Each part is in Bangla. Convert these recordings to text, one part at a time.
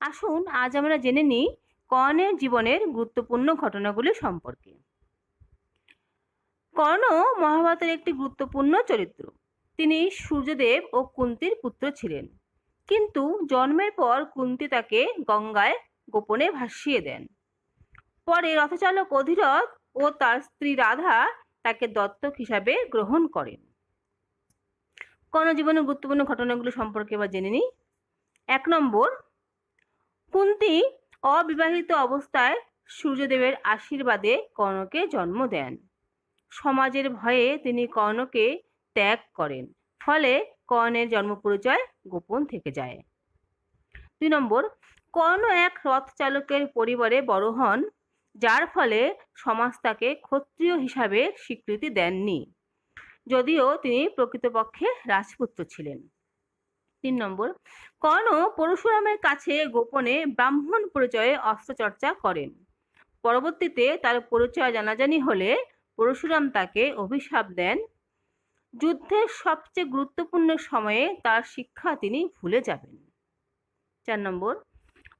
আসুন, আজ আমরা জেনে নিই কর্ণের জীবনের গুরুত্বপূর্ণ ঘটনাগুলি সম্পর্কে। কর্ণ মহাভারতের একটি গুরুত্বপূর্ণ চরিত্র। তিনি সূর্যদেব ও কুন্তির পুত্র ছিলেন। কিন্তু জন্মের পর কুন্তি তাকে গঙ্গায় গোপনে ভাসিয়ে দেন। পরে রথচালক অধিরথ ও তার স্ত্রী রাধা তাকে দত্তক হিসাবে গ্রহণ করেন। কর্ণজীবনের গুরুত্বপূর্ণ ঘটনাগুলো সম্পর্কে এবার জেনে নিই। এক নম্বর কুন্তি অবিবাহিত অবস্থায় সূর্যদেবের আশীর্বাদে কর্ণকে জন্ম দেন। সমাজের ভয়ে তিনি কর্ণকে ত্যাগ করেন, ফলে কর্ণের জন্ম পরিচয় গোপন থেকে যায়। দুই নম্বর, কর্ণ এক রথ চালকের পরিবারে বড় হন, যার ফলে সমাজ তাকে ক্ষত্রিয় হিসাবে স্বীকৃতি দেননি, যদিও তিনি প্রকৃতপক্ষে রাজপুত্র ছিলেন। তিন নম্বর, কর্ণ পরশুরামের কাছে গোপনে ব্রাহ্মণ পরিচয়ে অস্ত্রচর্চা করেন। পরবর্তীতে তার পরিচয় জানাজানি হলে পরশুরাম তাকে অভিশাপ দেন। যুদ্ধের সবচেয়ে গুরুত্বপূর্ণ সময়ে তার শিক্ষা তিনি ভুলে যাবেন। চার নম্বর,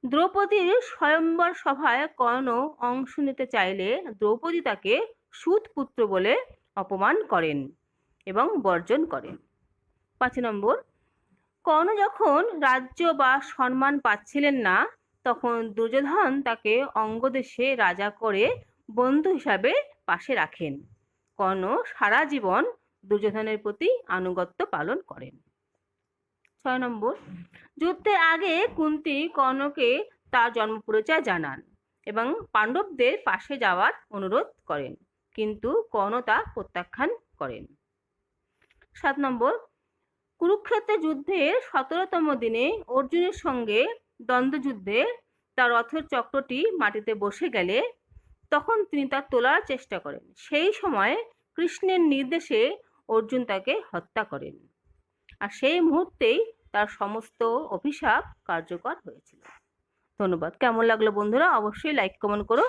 দ্রৌপদীর স্বয়ম্বর সভায় কর্ণ অংশ নিতে চাইলে দ্রৌপদী তাকে সুতপুত্র বলে অপমান করেন এবং বর্জন করেন। পাঁচ নম্বর কর্ণ যখন রাজ্য বা সম্মান পাচ্ছিলেন না, তখন দুর্যোধন তাকে অঙ্গদেশে রাজা করে বন্ধু হিসাবে পাশে রাখেন। কর্ণ সারা জীবন দুর্যোধনের প্রতি আনুগত্য পালন করেন। ছয় নম্বর, যুদ্ধের আগে কুন্তি কর্ণকে তার জন্ম পরিচয় জানান এবং পাণ্ডবদের পাশে যাওয়ার অনুরোধ করেন, কিন্তু কর্ণ তা প্রত্যাখ্যান করেন। সাত নম্বর কুরুক্ষেত্র যুদ্ধের সতেরোতম দিনে অর্জুনের সঙ্গে দ্বন্দ্বযুদ্ধে তার রথের চক্রটি মাটিতে বসে গেলে তখন তিনি তা তোলার চেষ্টা করেন। সেই সময় কৃষ্ণের নির্দেশে অর্জুন তাকে হত্যা করেন আর সেই মুহূর্তেই তার সমস্ত অভিশাপ কার্যকর হয়েছিল। ধন্যবাদ। কেমন লাগল বন্ধুরা? অবশ্যই লাইক কমেন্ট করো।